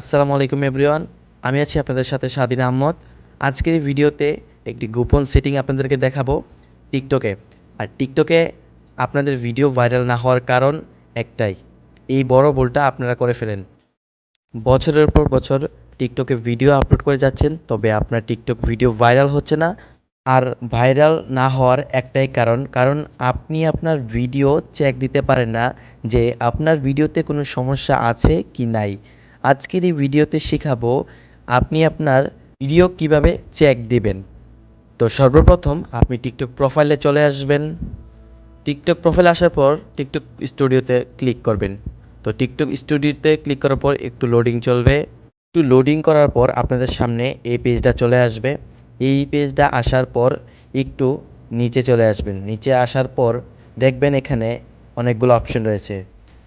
আসসালামু আলাইকুম এভরিওয়ান আমি আছি আপনাদের সাথে স্বাধীন আহমদ। আজকের ভিডিওতে একটি গোপন সেটিং আপনাদেরকে দেখাবো টিকটকে। আর টিকটকে আপনাদের ভিডিও ভাইরাল না হওয়ার কারণ একটাই, এই বড় ভুলটা আপনারা করে ফেলেন। বছরের পর বছর টিকটকে ভিডিও আপলোড করে যাচ্ছেন, তবে আপনার টিকটক ভিডিও ভাইরাল হচ্ছে না। আর ভাইরাল না হওয়ার একটাই কারণ কারণ আপনি আপনার ভিডিও চেক দিতে পারেন না যে আপনার ভিডিওতে কোনো সমস্যা আছে কি নাই। আজকের এই ভিডিওতে শেখাবো আপনি আপনার ভিডিও কীভাবে চেক দিবেন। তো সর্বপ্রথম আপনি টিকটক প্রোফাইলে চলে আসবেন। টিকটক প্রোফাইলে আসার পর টিকটক স্টুডিওতে ক্লিক করবেন। তো টিকটক স্টুডিওতে ক্লিক করার পর একটু লোডিং চলবে। একটু লোডিং করার পর আপনাদের সামনে এই পেজটা চলে আসবে। এই পেজটা আসার পর একটু নিচে চলে আসবেন। নিচে আসার পর দেখবেন এখানে অনেকগুলো অপশন রয়েছে।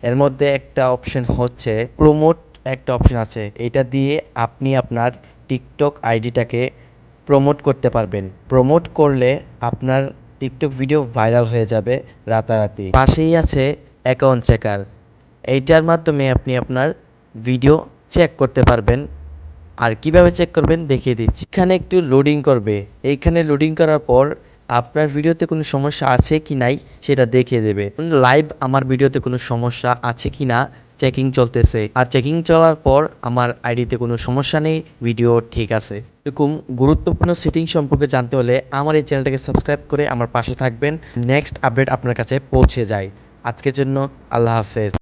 এর মধ্যে একটা অপশন হচ্ছে প্রোমোট একটা অপশন আছে। এটা দিয়ে আপনি আপনার টিকটক আইডিটাকে প্রমোট করতে পারবেন। প্রমোট করলে আপনার টিকটক ভিডিও ভাইরাল হয়ে যাবে রাতারাতি। পাশেই আছে অ্যাকাউন্ট চেকার এইটার মাধ্যমে আপনি আপনার ভিডিও চেক করতে পারবেন। আর কীভাবে চেক করবেন দেখিয়ে দিচ্ছি। এখানে একটু লোডিং করবে। এইখানে লোডিং করার পর আপনার ভিডিওতে কোনো সমস্যা আছে কি নাই সেটা দেখিয়ে দেবে। লাইভ আমার ভিডিওতে কোনো সমস্যা আছে কি না চেকিং চলতেছে। আর চেকিং চলার পর আমার আইডিতে কোনো সমস্যা নেই ভিডিও ঠিক আছে। এরকম গুরুত্বপূর্ণ সেটিং সম্পর্কে জানতে হলে আমার এই চ্যানেলটাকে সাবস্ক্রাইব করে আমার পাশে থাকবেন। নেক্সট আপডেট আপনার কাছে পৌঁছে যায়। আজকের জন্য আল্লাহ হাফেজ।